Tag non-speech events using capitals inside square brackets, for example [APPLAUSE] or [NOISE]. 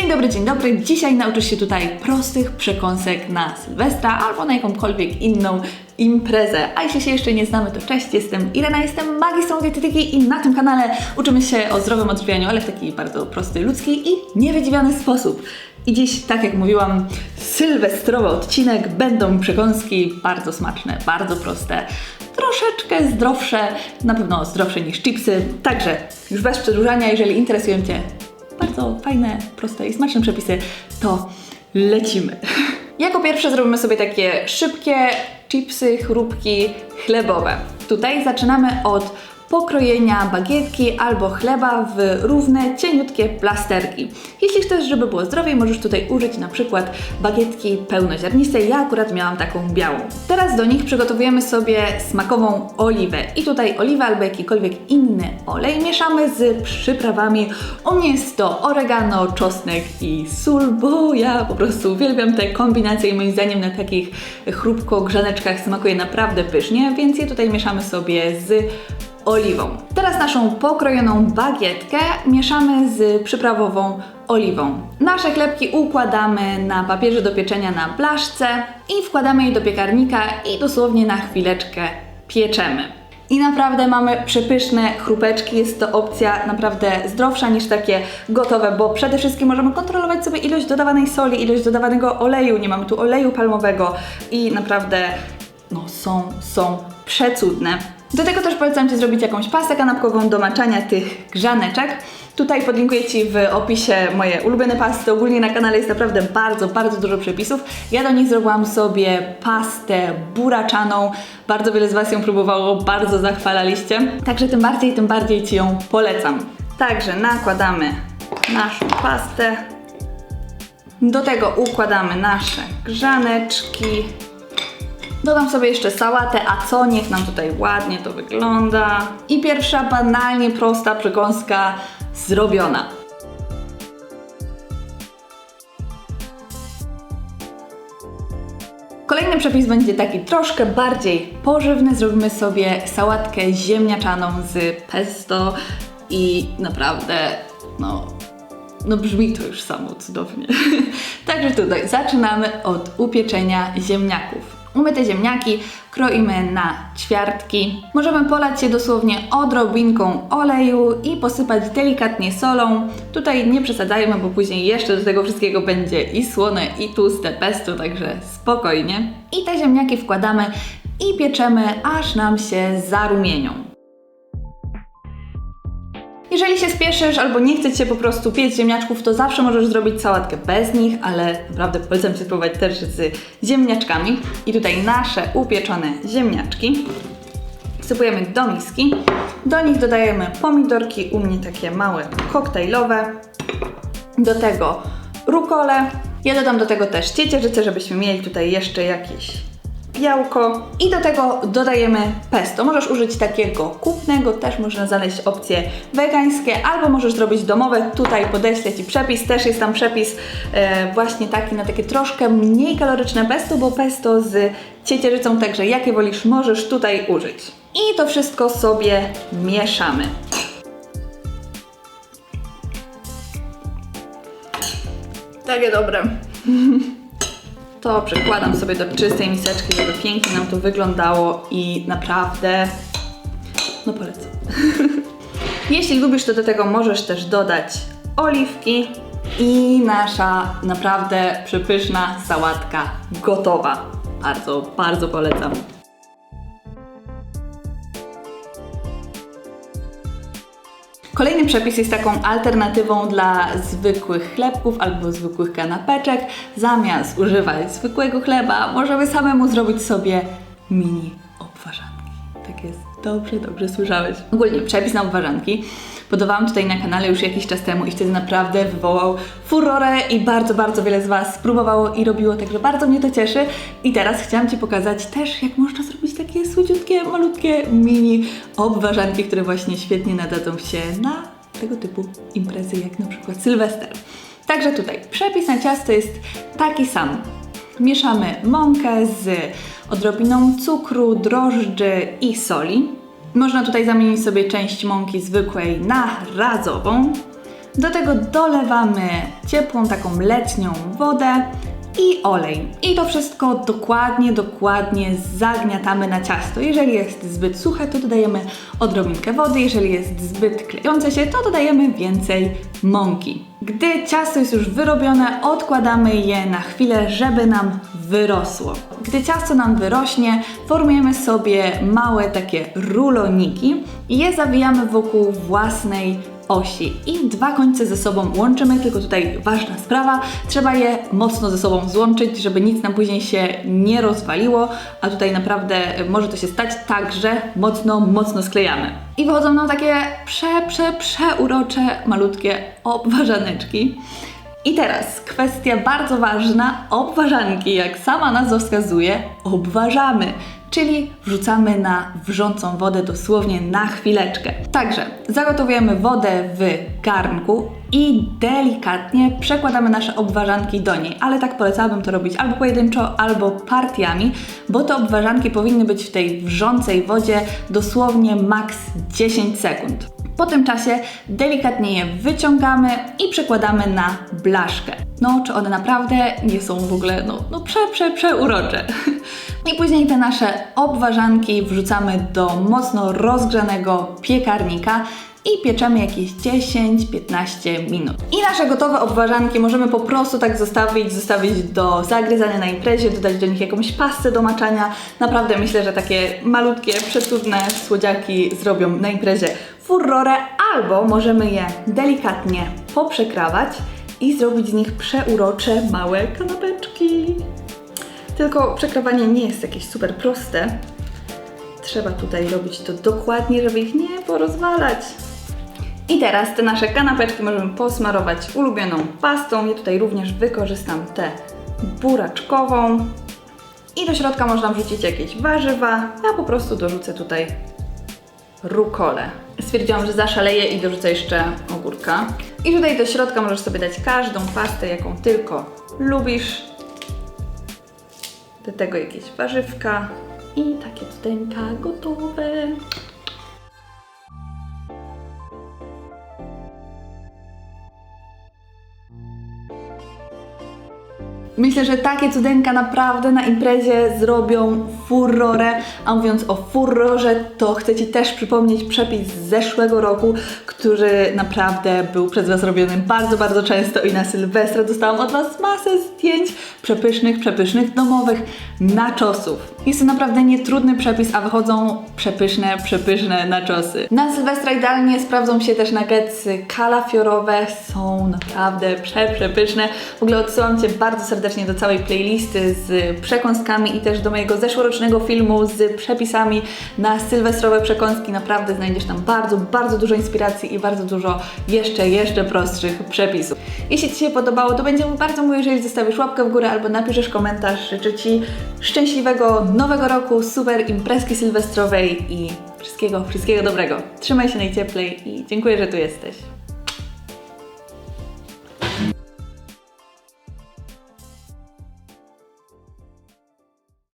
Dzień dobry, dzień dobry. Dzisiaj nauczysz się tutaj prostych przekąsek na Sylwestra albo na jakąkolwiek inną imprezę. A jeśli się jeszcze nie znamy, to cześć, jestem Irena, jestem magistrą dietetyki i na tym kanale uczymy się o zdrowym odżywianiu, ale w taki bardzo prosty, ludzki i niewydziwiony sposób. I dziś, tak jak mówiłam, sylwestrowy odcinek, będą przekąski bardzo smaczne, bardzo proste, troszeczkę zdrowsze, na pewno zdrowsze niż chipsy. Także już bez przedłużania, jeżeli interesują Cię bardzo fajne, proste i smaczne przepisy, to lecimy. Jako pierwsze zrobimy sobie takie szybkie chipsy, chrupki chlebowe. Tutaj zaczynamy od pokrojenia bagietki albo chleba w równe, cieniutkie plasterki. Jeśli chcesz, żeby było zdrowiej, możesz tutaj użyć na przykład bagietki pełnoziarnistej. Ja akurat miałam taką białą. Teraz do nich przygotowujemy sobie smakową oliwę. I tutaj oliwę albo jakikolwiek inny olej mieszamy z przyprawami. U mnie jest to oregano, czosnek i sól, bo ja po prostu uwielbiam te kombinacje i moim zdaniem na takich chrupko grzaneczkach smakuje naprawdę pysznie, więc je tutaj mieszamy sobie z oliwą. Teraz naszą pokrojoną bagietkę mieszamy z przyprawową oliwą. Nasze chlebki układamy na papierze do pieczenia na blaszce i wkładamy je do piekarnika i dosłownie na chwileczkę pieczemy. I naprawdę mamy przepyszne chrupeczki. Jest to opcja naprawdę zdrowsza niż takie gotowe, bo przede wszystkim możemy kontrolować sobie ilość dodawanej soli, ilość dodawanego oleju. Nie mamy tu oleju palmowego i naprawdę no, są, są przecudne. Do tego też polecam Ci zrobić jakąś pastę kanapkową do maczania tych grzaneczek. Tutaj podlinkuję Ci w opisie moje ulubione pasty. Ogólnie na kanale jest naprawdę bardzo, bardzo dużo przepisów. Ja do nich zrobiłam sobie pastę buraczaną. Bardzo wiele z Was ją próbowało, bardzo zachwalaliście. Także tym bardziej, tym bardziej Ci ją polecam. Także nakładamy naszą pastę. Do tego układamy nasze grzaneczki. Dodam sobie jeszcze sałatę, a co? Niech nam tutaj ładnie to wygląda. I pierwsza banalnie prosta przekąska zrobiona. Kolejny przepis będzie taki troszkę bardziej pożywny. Zrobimy sobie sałatkę ziemniaczaną z pesto i naprawdę, no, no brzmi to już samo cudownie. [LAUGHS] Także tutaj zaczynamy od upieczenia ziemniaków. Umyte ziemniaki kroimy na ćwiartki. Możemy polać je dosłownie odrobinką oleju i posypać delikatnie solą. Tutaj nie przesadzajmy, bo później jeszcze do tego wszystkiego będzie i słone, i tłuste pesto, także spokojnie. I te ziemniaki wkładamy i pieczemy, aż nam się zarumienią. Jeżeli się spieszysz albo nie chce Cię po prostu piec ziemniaczków, to zawsze możesz zrobić sałatkę bez nich, ale naprawdę polecam Ci spróbować też z ziemniaczkami. I tutaj nasze upieczone ziemniaczki wsypujemy do miski. Do nich dodajemy pomidorki, u mnie takie małe koktajlowe. Do tego rukole. Ja dodam do tego też ciecierzycę, żebyśmy mieli tutaj jeszcze jakieś białko i do tego dodajemy pesto. Możesz użyć takiego kupnego, też można znaleźć opcje wegańskie, albo możesz zrobić domowe. Tutaj podeślę Ci przepis, też jest tam przepis e, właśnie taki na takie troszkę mniej kaloryczne pesto, bo pesto z ciecierzycą, także jakie wolisz, możesz tutaj użyć. I to wszystko sobie mieszamy. Takie dobre. [LAUGHS] To przekładam sobie do czystej miseczki, żeby pięknie nam to wyglądało i naprawdę, no polecam. [LAUGHS] Jeśli lubisz, to do tego możesz też dodać oliwki i nasza naprawdę przepyszna sałatka gotowa. Bardzo, bardzo polecam. Kolejny przepis jest taką alternatywą dla zwykłych chlebków albo zwykłych kanapeczek. Zamiast używać zwykłego chleba, możemy samemu zrobić sobie mini dobrze, dobrze słyszałeś. Ogólnie przepis na obwarzanki podawałam tutaj na kanale już jakiś czas temu i wtedy naprawdę wywołał furorę i bardzo, bardzo wiele z Was spróbowało i robiło, także bardzo mnie to cieszy. I teraz chciałam Ci pokazać też, jak można zrobić takie słodziutkie, malutkie mini obwarzanki, które właśnie świetnie nadadzą się na tego typu imprezy, jak na przykład Sylwester. Także tutaj przepis na ciasto jest taki sam. Mieszamy mąkę z odrobiną cukru, drożdży i soli. Można tutaj zamienić sobie część mąki zwykłej na razową. Do tego dolewamy ciepłą, taką letnią wodę i olej. I to wszystko dokładnie, dokładnie zagniatamy na ciasto. Jeżeli jest zbyt suche, to dodajemy odrobinkę wody, jeżeli jest zbyt klejące się, to dodajemy więcej mąki. Gdy ciasto jest już wyrobione, odkładamy je na chwilę, żeby nam wyrosło. Gdy ciasto nam wyrośnie, formujemy sobie małe takie ruloniki i je zawijamy wokół własnej osi i dwa końce ze sobą łączymy, tylko tutaj ważna sprawa, trzeba je mocno ze sobą złączyć, żeby nic nam później się nie rozwaliło, a tutaj naprawdę może to się stać tak, że mocno, mocno sklejamy. I wychodzą nam takie prze, prze, przeurocze, malutkie obwarzaneczki. I teraz kwestia bardzo ważna, obwarzanki, jak sama nazwa wskazuje, obwarzamy, czyli wrzucamy na wrzącą wodę dosłownie na chwileczkę. Także zagotowujemy wodę w garnku i delikatnie przekładamy nasze obwarzanki do niej, ale tak polecałabym to robić albo pojedynczo, albo partiami, bo te obwarzanki powinny być w tej wrzącej wodzie dosłownie maks 10 sekund. Po tym czasie delikatnie je wyciągamy i przekładamy na blaszkę. No, czy one naprawdę nie są w ogóle, no, no prze, prze, przeurocze. [LAUGHS] I później te nasze obwarzanki wrzucamy do mocno rozgrzanego piekarnika i pieczemy jakieś 10-15 minut. I nasze gotowe obwarzanki możemy po prostu tak zostawić, zostawić do zagryzania na imprezie, dodać do nich jakąś pastę do maczania. Naprawdę myślę, że takie malutkie, przecudne słodziaki zrobią na imprezie furorę, albo możemy je delikatnie poprzekrawać i zrobić z nich przeurocze małe kanapeczki. Tylko przekrawanie nie jest jakieś super proste. Trzeba tutaj robić to dokładnie, żeby ich nie porozwalać. I teraz te nasze kanapeczki możemy posmarować ulubioną pastą. Ja tutaj również wykorzystam tę buraczkową. I do środka można wrzucić jakieś warzywa. Ja po prostu dorzucę tutaj rukolę. Stwierdziłam, że zaszaleję i dorzucę jeszcze ogórka. I tutaj do środka możesz sobie dać każdą pastę, jaką tylko lubisz. Do tego jakieś warzywka i takie cudeńka gotowe. Myślę, że takie cudeńka naprawdę na imprezie zrobią furorę. A mówiąc o furorze, to chcę Ci też przypomnieć przepis z zeszłego roku, który naprawdę był przez Was robiony bardzo, bardzo często i na Sylwestra dostałam od Was masę zdjęć przepysznych, przepysznych domowych naczosów. Jest to naprawdę nietrudny przepis, a wychodzą przepyszne, przepyszne naczosy. Na Sylwestra idealnie sprawdzą się też nuggetsy kalafiorowe, są naprawdę prze, przepyszne. W ogóle odsyłam Cię bardzo serdecznie do całej playlisty z przekąskami i też do mojego zeszłorocznego filmu z przepisami na sylwestrowe przekąski. Naprawdę znajdziesz tam bardzo, bardzo dużo inspiracji i bardzo dużo jeszcze, jeszcze prostszych przepisów. Jeśli Ci się podobało, to będzie mi bardzo miło, jeżeli zostawisz łapkę w górę albo napiszesz komentarz. Życzę Ci szczęśliwego nowego roku, super imprezki sylwestrowej i wszystkiego, wszystkiego dobrego. Trzymaj się najcieplej i dziękuję, że tu jesteś.